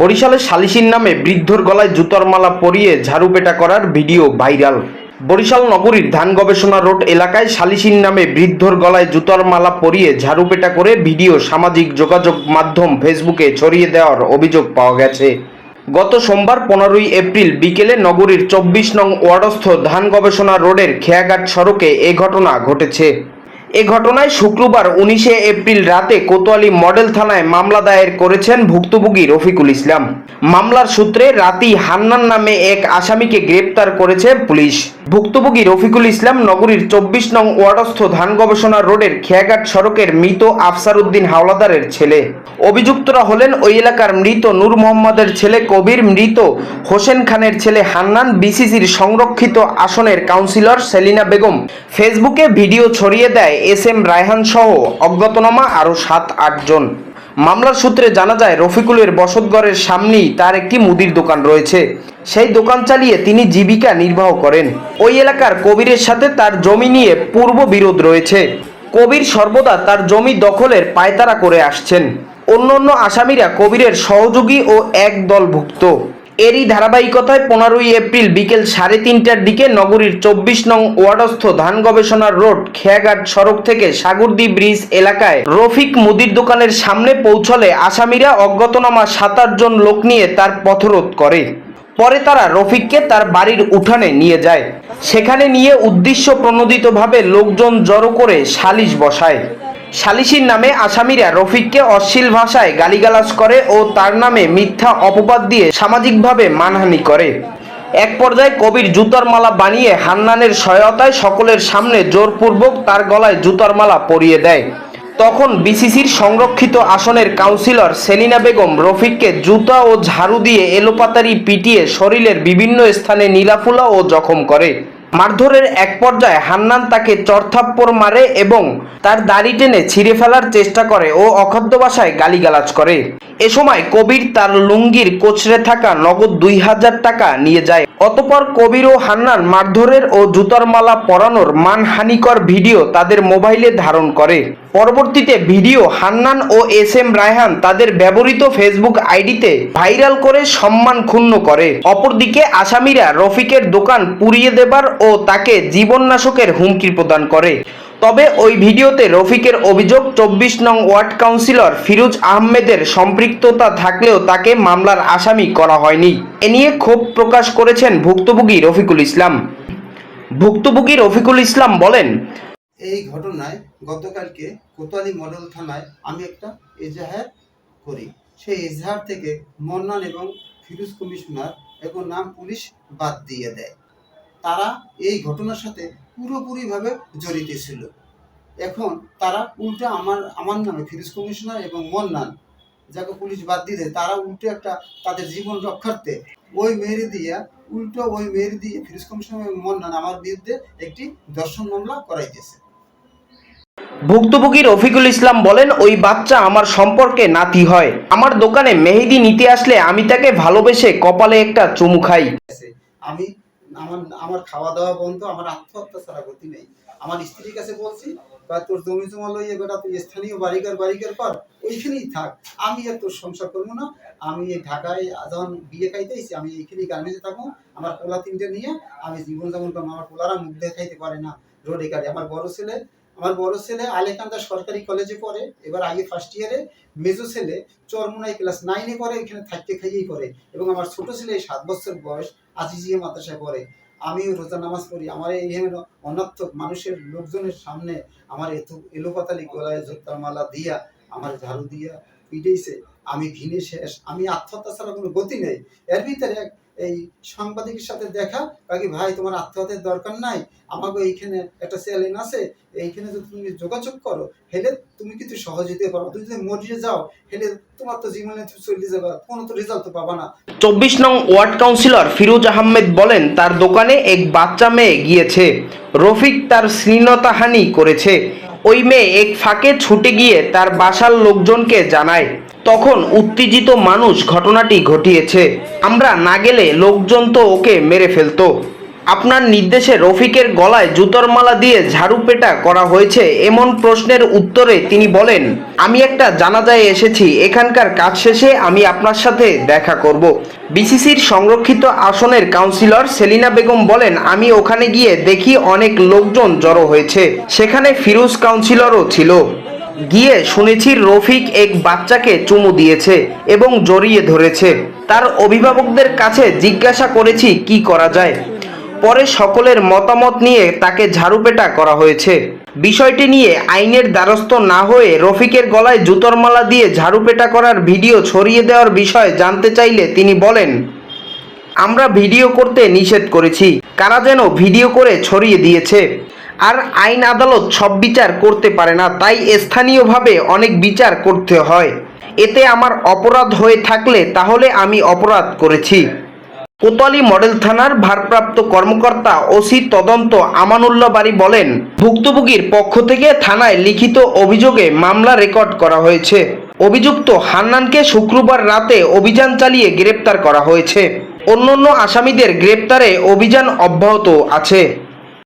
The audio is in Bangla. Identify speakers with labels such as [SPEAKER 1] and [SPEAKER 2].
[SPEAKER 1] বরিশালে সালিসির নামে বৃদ্ধর গলায় জুতোর মালা পরিয়ে ঝাড়ুপেটা করার ভিডিও ভাইরাল। বরিশাল নগরীর ধান গবেষণা রোড এলাকায় সালিসির নামে বৃদ্ধর গলায় জুতোর মালা পরিয়ে ঝাড়ুপেটা করে ভিডিও, সামাজিক যোগাযোগ মাধ্যম, ফেসবুকে ছড়িয়ে দেওয়ার অভিযোগ পাওয়া গেছে। গত সোমবার পনেরোই এপ্রিল বিকেলে নগরীর চব্বিশ নং ওয়ার্ডস্থ ধান গবেষণা রোডের খেয়াঘাট সড়কে এ ঘটনা ঘটেছে। এ ঘটনায় শুক্রবার উনিশে এপ্রিল রাতে কোতোয়ালি মডেল থানায় মামলা দায়ের করেছেন ভুক্তভোগী রফিকুল ইসলাম। মামলার সূত্রে রাতি হান্নান নামে এক আসামিকে গ্রেপ্তার করেছে পুলিশ। ভুক্তভোগী রফিকুল ইসলাম নগরীর চব্বিশ নং ওয়ার্ডস্থ ধান গবেষণা রোডের খেয়াঘাট সড়কের মৃত আফসার উদ্দিন হাওলাদারের ছেলে। অভিযুক্তরা হলেন ওই এলাকার মৃত নূর মোহাম্মদের ছেলে কবির, মৃত হোসেন খানের ছেলে হান্নান, বিসিসির সংরক্ষিত আসনের কাউন্সিলর সেলিনা বেগম। ফেসবুকে ভিডিও ছড়িয়ে দেয় এস এম রায়হান সহ অজ্ঞাতনামা আরও সাত আটজন মামলার সূত্রে জানা যায়, রফিকুলের বসতঘরের সামনেই তার একটি মুদির দোকান রয়েছে। সেই দোকান চালিয়ে তিনি জীবিকা নির্বাহ করেন। ওই এলাকার কবিরের সাথে তার জমি নিয়ে পূর্ব বিরোধ রয়েছে। কবির সর্বদা তার জমি দখলের পায়তারা করে আসছেন। অন্যান্য আসামিরা কবিরের সহযোগী ও এক দলভুক্ত এরই ধারাবাহিকতায় পনেরোই এপ্রিল বিকেল সাড়ে তিনটার দিকে নগরীর চব্বিশ নং ওয়ার্ডস্থ ধান গবেষণার রোড, খেয়াঘাট সড়ক থেকে সাগরদি ব্রিজ এলাকায় রফিক মুদির দোকানের সামনে পৌঁছলে আসামিরা অজ্ঞাতনামা সাত জন লোক নিয়ে তার পথরোধ করে। পরে তারা রফিককে তার বাড়ির উঠানে নিয়ে যায়। সেখানে নিয়ে উদ্দেশ্য প্রণোদিতভাবে লোকজন জড়ো করে সালিশ বসায়। সালিসির নামে আসামিরা রফিককে অশ্লীল ভাষায় গালিগালাজ করে ও তার নামে মিথ্যা অপবাদ দিয়ে সামাজিকভাবে মানহানি করে। এক পর্যায়ে কবির জুতার মালা বানিয়ে হান্নানের সহায়তায় সকলের সামনে জোরপূর্বক তার গলায় জুতার মালা পরিয়ে দেয়। তখন বিসিসির সংরক্ষিত আসনের কাউন্সিলর সেলিনা বেগম রফিককে জুতা ও ঝাড়ু দিয়ে এলোপাতারি পিটিয়ে শরীরের বিভিন্ন স্থানে নীলাফুলা ও জখম করে। মারধরের এক পর্যায়ে হান্নান তাকে চরথাপ্পড় মারে এবং তার দাড়ি টেনে ছিঁড়ে ফেলার চেষ্টা করে ও অখাদ্য ভাষায় গালিগালাজ করে। এ সময় কবির তার লুঙ্গির কোচরে থাকা নগদ দুই হাজার টাকা নিয়ে যায়। অতপর কবির ও হান্নান মারধরের ও জুতার মালা পরানোর মানহানিকর ভিডিও তাদের মোবাইলে ধারণ করে। পরবর্তীতে ভিডিও হান্নান ও এস এম রায়হান তাদের ব্যবহৃত ফেসবুক আইডিতে ভাইরাল করে সম্মান ক্ষুণ্ণ করে। অপরদিকে আসামিরা রফিকের দোকান পুড়িয়ে দেবার তাকে জীবননাশকের হুমকি প্রদান করে। তবে ওই ভিডিওতে রফিকের অভিযোগ, চব্বিশ নং ওয়ার্ড কাউন্সিলর ফিরোজ আহমেদের সম্পৃক্ততা থাকলেও তাকে মামলার আসামি করা হয়নি। এ নিয়ে ক্ষোভ প্রকাশ করেছেন ভুক্তভোগী রফিকুল ইসলাম। ভুক্তভোগী রফিকুল ইসলাম বলেন,
[SPEAKER 2] এই ঘটনায় গতকালকে কোতোয়ালি মডেল থানায় আমি একটা এজাহার করি। সেই এজাহার থেকে মন্নান এবং ফিরোজ কমিশনার এখন নাম পুলিশ বাদ দিয়ে দেয়। তারা এই ঘটনার সাথে পুরোপুরিভাবে জড়িত ছিল। এখন তারা উল্টো আমার আমার নামে ফিরোজ কমিশনার এবং মন্নান যাকে পুলিশ বাদ দেয় তারা উল্টো একটা তাদের জীবন রক্ষার্থে ওই মেয়ের দিয়ে উল্টো ওই মেয়ের দিয়ে ফিরোজ কমিশনার এবং মন্নান আমার বিরুদ্ধে একটি দর্শন মামলা করাইতেছে।
[SPEAKER 1] ভুক্তভোগী রফিকুল ইসলাম বলেন ওই বাচ্চা আমার সম্পর্কে নাতি হয়। আমার দোকানে মেহেদি নিতে আসলে আমি তাকে ভালোবেসে কপালে একটা চুমু খাই।
[SPEAKER 2] আমি আমার আমার খাওয়া দাওয়া বন্ধ, আমার আত্মহত্যা ছাড়া গতি নেই। আমার স্ত্রীর কাছে বলছি বা তোর জমি জমা লইয়ে বেটা, তুই স্থানীয় বাড়িকার বাড়িকার পর ওইখানেই থাক। আমি আর তোর সংসার করব না। আমি এই ঢাকায় যখন বিয়ে খাইতেছি, আমি এইখানেই গার্মেন্টে থাকব। আমার পোলা তিনটে নিয়ে আমি জীবন যাপন করব। আমার পোলারা মুখ দেখাইতে পারে না। রোডে গাড়ি, আমার বড় ছেলে আমার বড় ছেলে আলেকান্দা সরকারি কলেজে পড়ে, এবার আগে ফার্স্ট ইয়ারে মেজো ছেলে চরমুনাই ক্লাস নাইনে পড়ে, এখানে থাকতে খাইয়েই পড়ে এবং আমার ছোট ছেলে সাত বছর বয়স আজিজিয়া মাদ্রাসায় পড়ে। আমিও রোজা নামাজ পড়ি, আমার এই অনর্থক মানুষের লোকজনের সামনে আমার এত এলোপাতালি গলায় মালা দিয়া, আমার ঝাড়ু দিয়া পিটেইছে। আমি ঘিনে শেষ, আমি আত্মহত্যা ছাড়া কোনো গতি নেই। এর ভিতরে এক এই সাংবাদিকের সাথে দেখা বাকি ভাই, তোমার আত্মহত্যার দরকার নাই, আমাকে এইখানে একটা চ্যালেঞ্জ আছে, এইখানে যদি তুমি যোগাযোগ করো, হেলে তুমি কিন্তু সহজ দিতে পারো তুমি যদি মরিয়ে যাও, হেলে তোমার তো জীবনে চলে যাবে, কোনো তো রেজাল্ট তো পাবা না।
[SPEAKER 1] চব্বিশ নং ওয়ার্ড কাউন্সিলর ফিরোজ আহমেদ বলেন, তার দোকানে এক বাচ্চা মেয়ে গিয়েছে। রফিক তার শ্লীলতাহানি করেছে। ওই মেয়ে এক ফাঁকে ছুটে গিয়ে তার বাসার লোকজনকে জানায়। তখন উত্তেজিত মানুষ ঘটনাটি ঘটিয়েছে। আমরা না গেলে লোকজন তো ওকে মেরে ফেলতো। আপনার নির্দেশে রফিকের গলায় জুতোর মালা দিয়ে ঝাড়ু পেটা করা হয়েছে এমন প্রশ্নের উত্তরে তিনি বলেন, আমি একটা জানাজায় এসেছি, এখানকার কাজ শেষে আমি আপনার সাথে দেখা করব। বিসিসির সংরক্ষিত আসনের কাউন্সিলর সেলিনা বেগম বলেন, আমি ওখানে গিয়ে দেখি অনেক লোকজন জড়ো হয়েছে। সেখানে ফিরোজ কাউন্সিলরও ছিল। গিয়ে শুনেছি রফিক এক বাচ্চাকে চুমু দিয়েছে এবং জড়িয়ে ধরেছে। তার অভিভাবকদের কাছে জিজ্ঞাসা করেছি, কি করা যায়? পরে সকলের মতামত নিয়ে তাকে ঝাড়ুপেটা করা হয়েছে। বিষয়টি নিয়ে আইনের দ্বারস্থ না হয়ে রফিকের গলায় জুতোর মালা দিয়ে ঝাড়ুপেটা করার ভিডিও ছড়িয়ে দেওয়ার বিষয়ে জানতে চাইলে তিনি বলেন, আমরা ভিডিও করতে নিষেধ করেছি। কারা যেন ভিডিও করে ছড়িয়ে দিয়েছে? আর আইন আদালত সব বিচার করতে পারে না, তাই স্থানীয়ভাবে অনেক বিচার করতে হয়। এতে আমার অপরাধ হয়ে থাকলে তাহলে আমি অপরাধ করেছি। কোতোয়ালি মডেল থানার ভারপ্রাপ্ত কর্মকর্তা ওসি তদন্ত আমানুল্লাহ বাড়ি বলেন, ভুক্তভোগীর পক্ষ থেকে থানায় লিখিত অভিযোগে মামলা রেকর্ড করা হয়েছে। অভিযুক্ত হান্নানকে শুক্রবার রাতে অভিযান চালিয়ে গ্রেপ্তার করা হয়েছে। অন্যান্য আসামিদের গ্রেপ্তারে অভিযান অব্যাহত আছে।